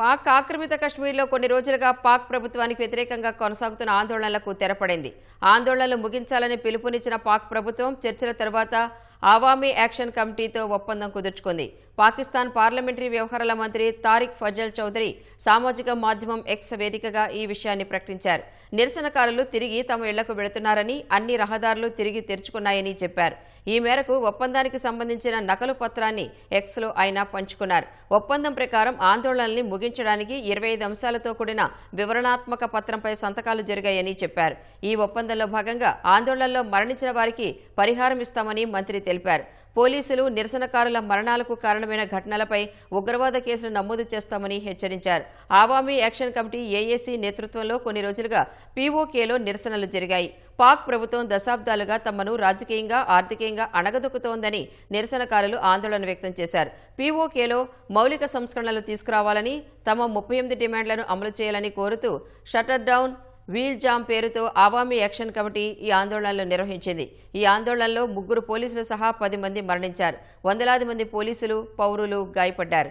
పాక్ ఆక్రమిత కశ్మీర్లో కొన్ని రోజులుగా పాక్ ప్రభుత్వానికి వ్యతిరేకంగా కొనసాగుతున్న ఆందోళనలకు తెరపడింది. ఆందోళనలు ముగించాలని పిలుపునిచ్చిన పాక్ ప్రభుత్వం చర్చల తర్వాత ఆవామీ యాక్షన్ కమిటీతో ఒప్పందం కుదుర్చుకుంది. పాకిస్తాన్ పార్లమెంటరీ వ్యవహారాల మంత్రి తారిక్ ఫజల్ చౌదరి సామాజిక మాధ్యమం ఎక్స్ వేదికగా ఈ విషయాన్ని ప్రకటించారు. నిరసనకారులు తిరిగి తమ ఇళ్ళకు వెళుతున్నారని అన్ని రహదారులు తిరిగి తెరుచుకున్నాయని చెప్పారు. ఈ మేరకు ఒప్పందానికి సంబంధించిన నకలు పత్రాన్ని ఎక్స్లో ఆయన పంచుకున్నారు. ఒప్పందం ప్రకారం ఆందోళనల్ని ముగించడానికి ఇరవై ఐదు అంశాలతో కూడిన వివరణాత్మక పత్రంపై సంతకాలు జరిగాయని చెప్పారు. ఈ ఒప్పందంలో భాగంగా ఆందోళనలో మరణించిన వారికి పరిహారం ఇస్తామని మంత్రి తెలిపారు. పోలీసులు నిరసనకారుల మరణాలకు కారణమైన ఘటనలపై ఉగ్రవాద కేసులు నమోదు చేస్తామని హెచ్చరించారు. ఆవామీ యాక్షన్ కమిటీ ఏఏసీ నేతృత్వంలో కొన్ని రోజులుగా పీఓకేలో నిరసనలు జరిగాయి. పాక్ ప్రభుత్వం దశాబ్దాలుగా తమను రాజకీయంగా ఆర్థికంగా అణగదొక్కుతోందని నిరసనకారులు ఆందోళన వ్యక్తం చేశారు. పీఓకేలో మౌలిక సంస్కరణలు తీసుకురావాలని తమ ముప్పై ఎనిమిది డిమాండ్లను అమలు చేయాలని కోరుతూ షటర్ డౌన్ వీల్ జామ్ పేరుతో ఆవామీ యాక్షన్ కమిటీ ఈ ఆందోళనలు నిర్వహించింది. ఈ ఆందోళనలో ముగ్గురు పోలీసులు సహా పది మంది మరణించారు. వందలాది మంది పోలీసులు పౌరులు గాయపడ్డారు.